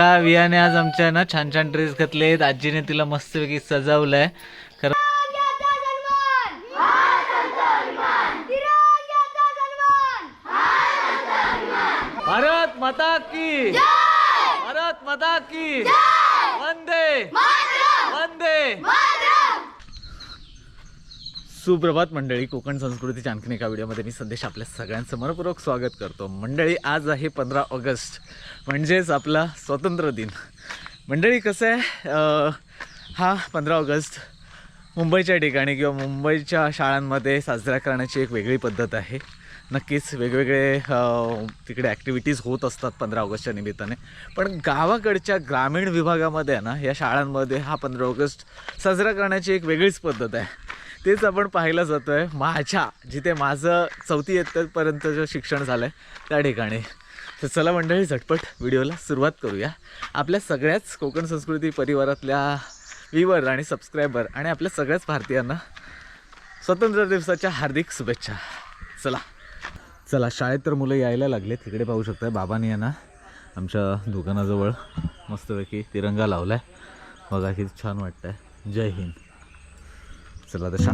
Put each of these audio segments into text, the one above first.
वियाने आज आमच्या ना छान छान ड्रेस घातलेत आजीने तिला मस्तपैकी सजवलंय. खरं भारत माता की भारत माता की वंदे वंदे सुप्रभात मंडळी कोकण संस्कृतीच्या आणखीन एका व्हिडिओमध्ये मी संदेश आपल्या सगळ्यांचं मनपूर्वक स्वागत करतो. मंडळी आज आहे पंधरा ऑगस्ट म्हणजेच आपला स्वातंत्र्य दिन. मंडळी कसं आहे? हा पंधरा ऑगस्ट मुंबईच्या ठिकाणी किंवा मुंबईच्या शाळांमध्ये साजरा करण्याची एक वेगळी पद्धत आहे. नक्कीच वेगवेगळे तिकडे ॲक्टिव्हिटीज होत असतात पंधरा ऑगस्टच्या निमित्ताने. पण गावाकडच्या ग्रामीण विभागामध्ये आहे ना या शाळांमध्ये हा पंधरा ऑगस्ट साजरा करण्याची एक वेगळीच पद्धत आहे. तेच आपण पाहायला जातो आहे माझ्या जिथे माझं चौथी इयत्तेपर्यंतचं शिक्षण झालं आहे त्या ठिकाणी. तर चला मंडळी झटपट व्हिडिओला सुरुवात करूया. आपल्या सगळ्याच कोकण संस्कृती परिवारातल्या व्ह्यूवर आणि सबस्क्रायबर आणि आपल्या सगळ्याच भारतीयांना स्वतंत्र दिवसाच्या हार्दिक शुभेच्छा. चला. चला शाळेत तर मुलं यायला लागले तिकडे पाहू शकता बाबांनी यांना. आमच्या दुकानाजवळ मस्तपैकी तिरंगा लावला आहे बघा किती छान वाटतं आहे जय हिंद. चला तर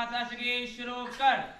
माता साथ राष्ट्रगीत शुरू कर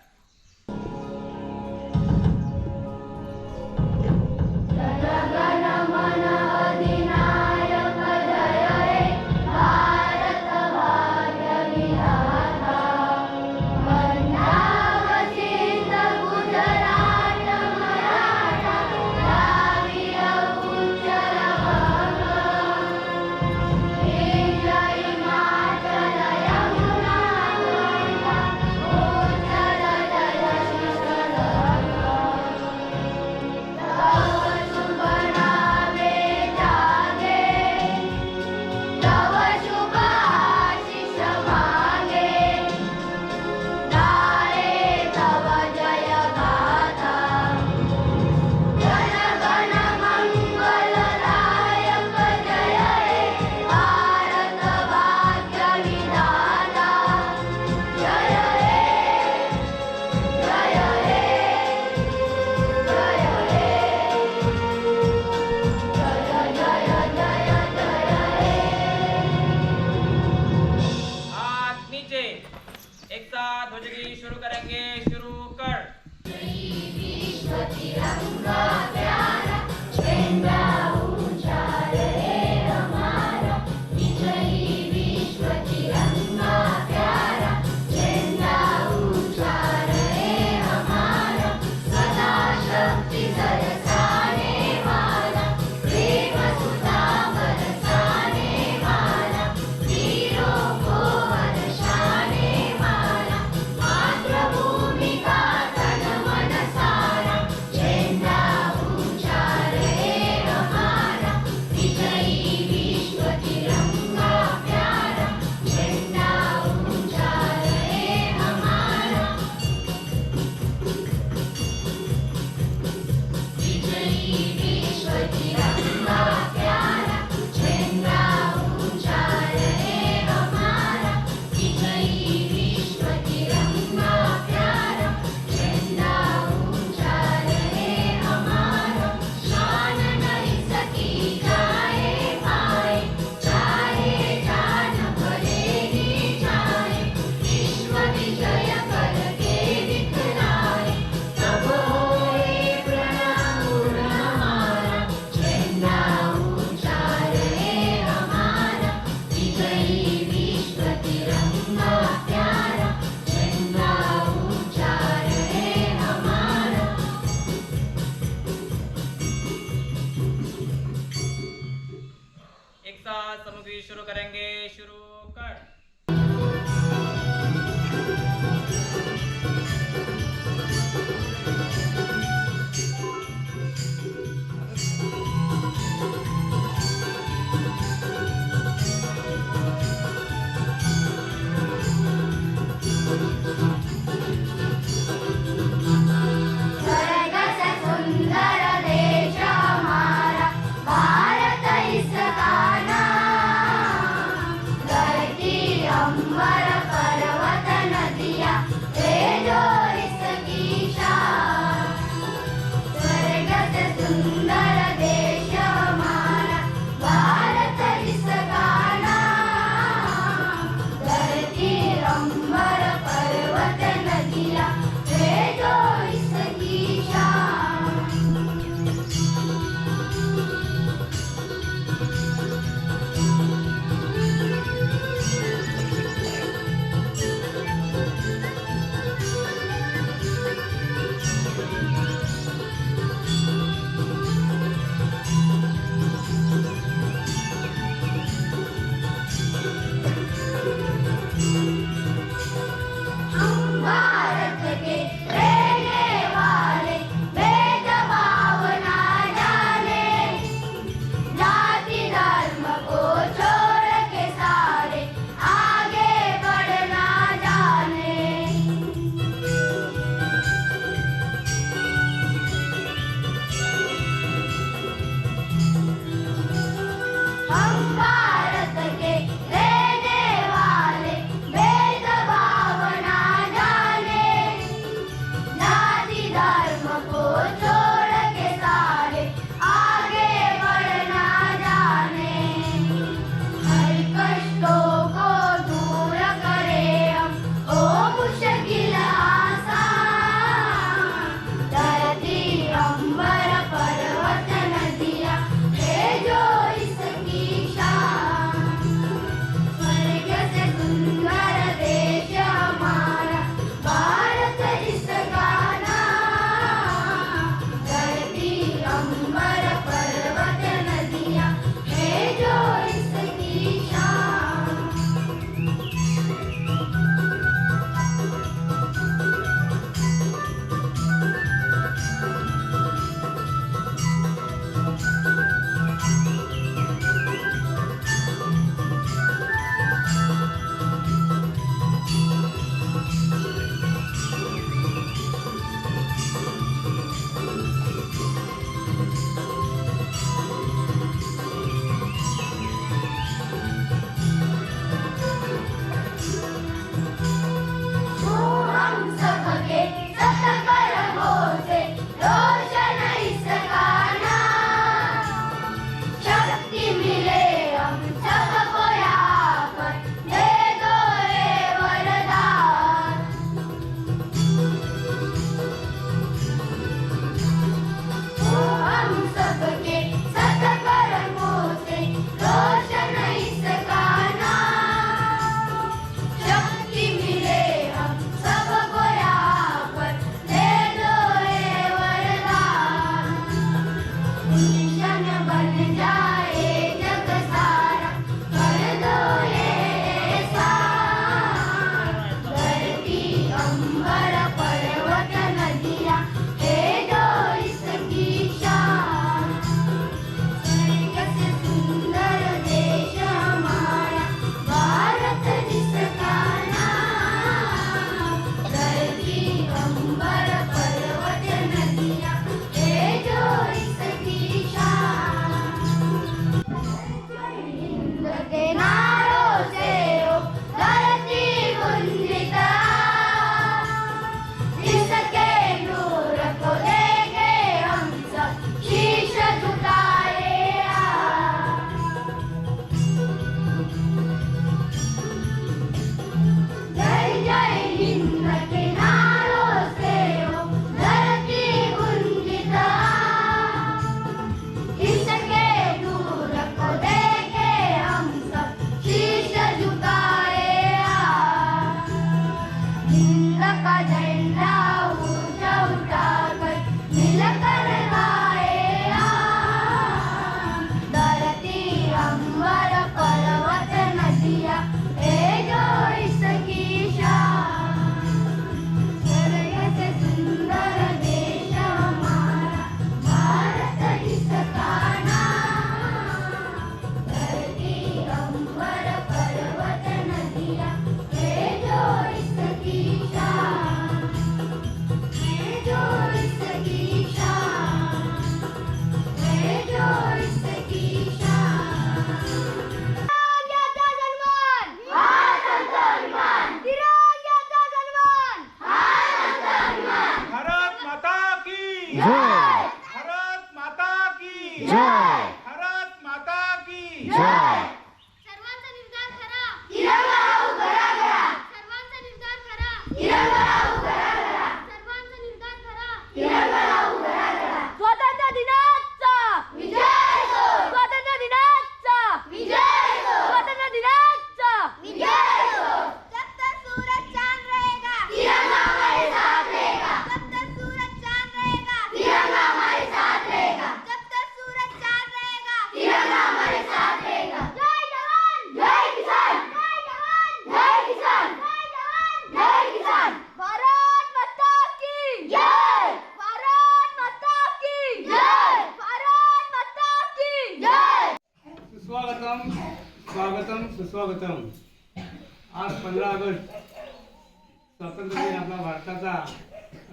स्वातंत्र्य आपला भारताचा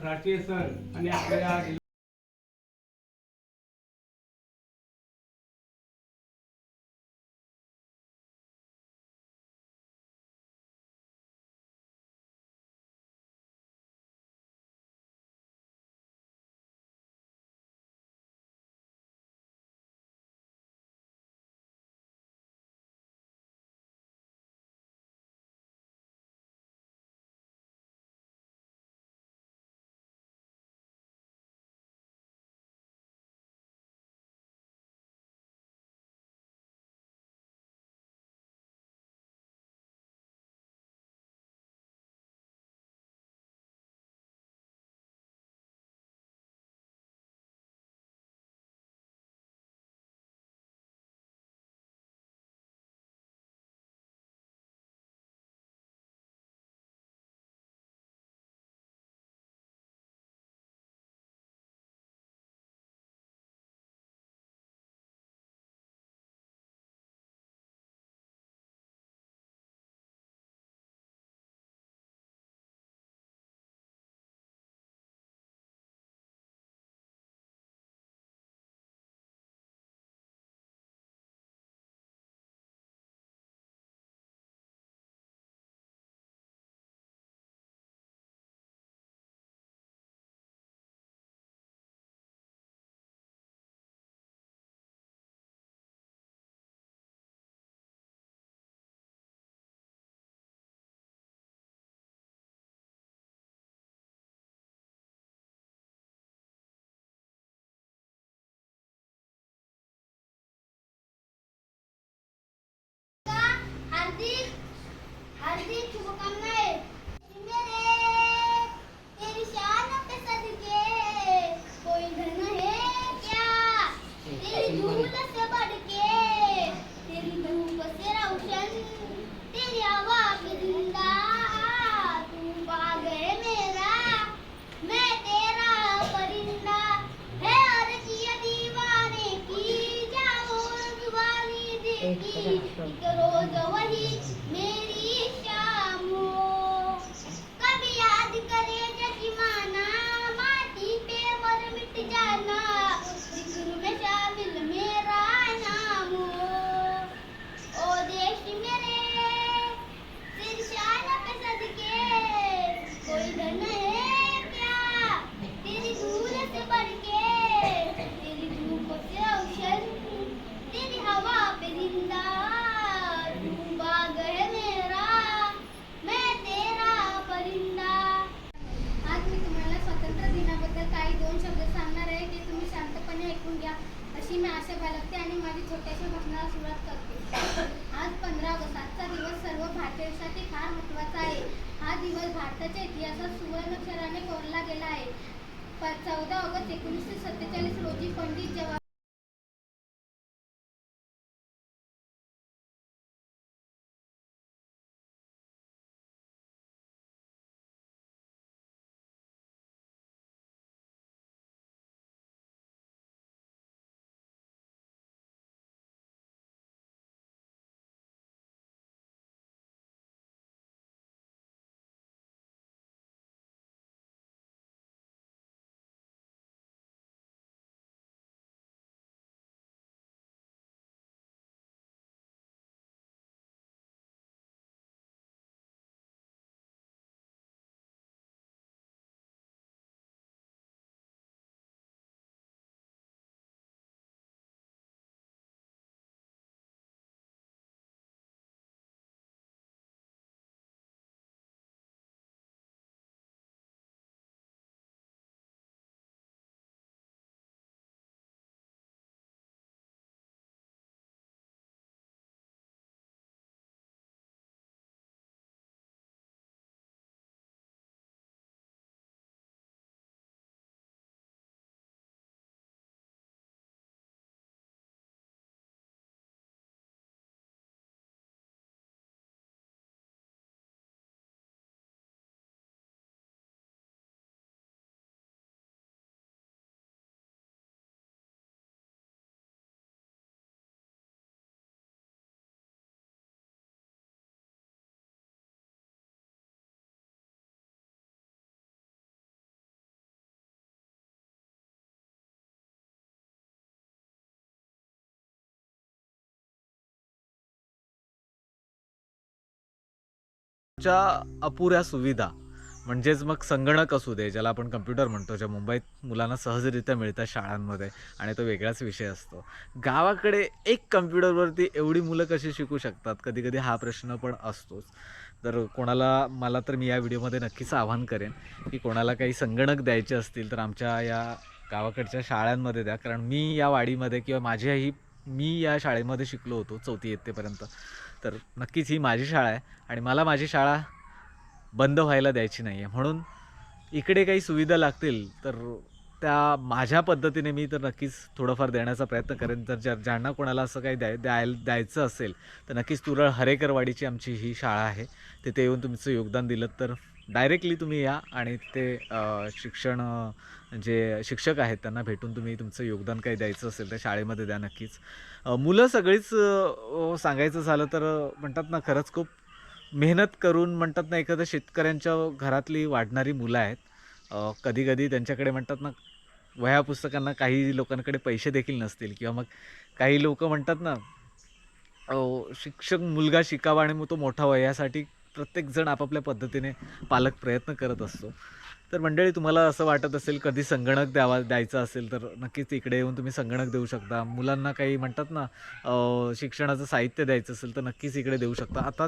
राष्ट्रीय सण आणि आपल्या भारताच्या इतिहासात सुवर्णक्षराने कोरला गेला आहे. चौदा ऑगस्ट एकोणीसशे सत्तेचाळीस रोजी पंडित जवाहर च्या अपुऱ्या सुविधा म्हणजेच मग संगणक असू दे ज्याला आपण कम्प्युटर म्हणतो ज्या मुंबईत मुलांना सहजरित्या मिळतात शाळांमध्ये आणि तो वेगळाच विषय असतो. गावाकडे एक कम्प्युटरवरती एवढी मुलं कशी शिकू शकतात? कधी कधी हा प्रश्न पण असतोच. तर कोणाला मला तर मी या व्हिडिओमध्ये नक्कीच आवाहन करेन की कोणाला काही संगणक द्यायचे असतील तर आमच्या या गावाकडच्या शाळांमध्ये द्या. कारण मी या वाडीमध्ये किंवा माझ्याही मी या शाळेमध्ये शिकलो होतो चौथी इयत्तेपर्यंत तर नक्कीच ही माझी शाळा आहे आणि मला माझी शाळा बंद व्हायला द्यायची नाही आहे म्हणून इकडे काही सुविधा लागतील तर त्या माझ्या पद्धतीने मी तर नक्कीच थोडंफार देण्याचा प्रयत्न करेन. तर ज्या ज्यांना कोणाला असं काही द्याय द्याय द्यायचं असेल तर नक्कीच तुरळ हरेकरवाडीची आमची ही शाळा आहे. तिथे येऊन तुमचं योगदान दिलं तर डायरेक्टली तुम्ही या आणि ते शिक्षण जे शिक्षक आहेत त्यांना भेटून तुम्ही तुमचं योगदान काही द्यायचं असेल तर शाळेमध्ये द्या नक्कीच. मुलं सगळीच सांगायचं झालं तर म्हणतात ना खरंच खूप मेहनत करून म्हणतात ना एखाद्या शेतकऱ्यांच्या घरातली वाढणारी मुलं आहेत. कधी कधी त्यांच्याकडे म्हणतात ना वह्या पुस्तकांना काही लोकांकडे पैसे देखील नसतील किंवा मग काही लोक म्हणतात ना शिक्षक मुलगा शिकावा आणि मग तो मोठा व्हावा यासाठी प्रत्येकजण आपापल्या पद्धतीने पालक प्रयत्न करत असतो. तर मंडळी तुम्हाला असं वाटत असेल कधी संगणक द्यावा द्यायचं असेल तर नक्कीच इकडे येऊन तुम्ही संगणक देऊ शकता. मुलांना काही म्हणतात ना शिक्षणाचं साहित्य द्यायचं असेल तर नक्कीच इकडे देऊ शकता. आता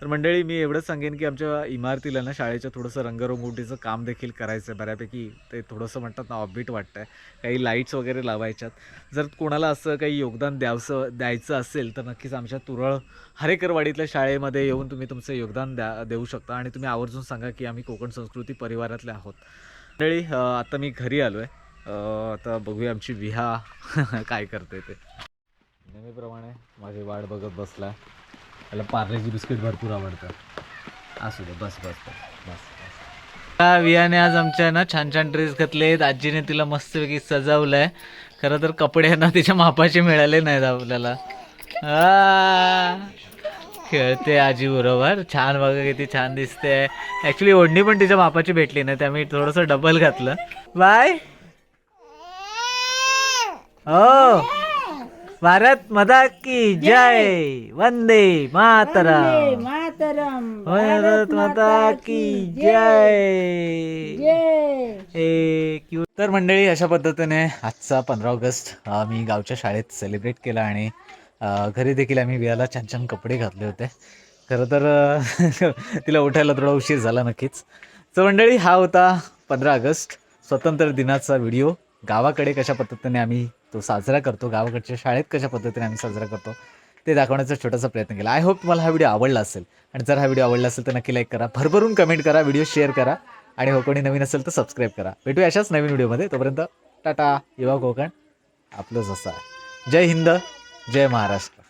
तर मंडळी मी एवढंच सांगेन की आमच्या इमारतीला ना शाळेच्या थोडंसं रंगरंगोटीचं काम देखील करायचं आहे बऱ्यापैकी ते थोडंसं म्हणतात ना ऑबिट वाटतं आहे काही लाईट्स वगैरे लावायच्यात. जर कोणाला असं काही योगदान द्यावचं द्यायचं असेल तर नक्कीच आमच्या तुरळ हरेकरवाडीतल्या शाळेमध्ये येऊन तुम्ही तुमचं योगदान द्या देऊ शकता. आणि तुम्ही आवर्जून सांगा की आम्ही कोकण संस्कृती परिवारातल्या आहोत. मंडळी आता मी घरी आलो आहे आता बघूया आमची विहा काय करते ते. नेहमीप्रमाणे माझी वाट बघत बसला त्याला पार्लेची बिस्किट भरपूर आवडतं असू दे बस बस बस बस वियाने आज आमच्या ना छान छान ड्रेस घातलेत. आजीने तिला मस्तपैकी सजवलंय. खरं तर कपडे ना तिच्या मापाचे मिळाले नाहीत आपल्याला. खेळते आजी बरोबर. छान बघा किती छान दिसते. ऍक्च्युली ओढणी पण तिच्या मापाची भेटली नाही त्यामुळे थोडंसं डबल घातलं. बाय. हो. भारत मदा की जय. वंदे मातरम. मातरम. भारत माता की जय. ए क्यू तर मंडळी अशा पद्धतीने आजचा पंधरा ऑगस्ट अ, मी गावच्या शाळेत सेलिब्रेट केला आणि घरी देखील आम्ही वियाला छान छान कपडे घातले होते. खरं तर तिला उठायला थोडा उशीर झाला नक्कीच. तर मंडळी हा होता पंधरा ऑगस्ट. स्वतंत्र दिनाचा व्हिडिओ. गावाकडे कशा पद्धतीने आम्ही तो साजरा करतो गावाकडच्या शाळेत कशा पद्धतीने आम्ही साजरा करतो ते दाखवण्याचा छोटासा प्रयत्न केला. आय होप तुम्हाला हा व्हिडिओ आवडला असेल. आणि जर हा व्हिडिओ आवडला असेल तर नक्की लाईक करा. भरभरून कमेंट करा व्हिडिओ शेअर करा. आणि हो कोणी नवीन असेल तर सबस्क्राईब करा. भेटू अशाच नवीन व्हिडिओमध्ये. तोपर्यंत टाटा. युवा कोकण. आपलंच असं जय हिंद. जय महाराष्ट्र.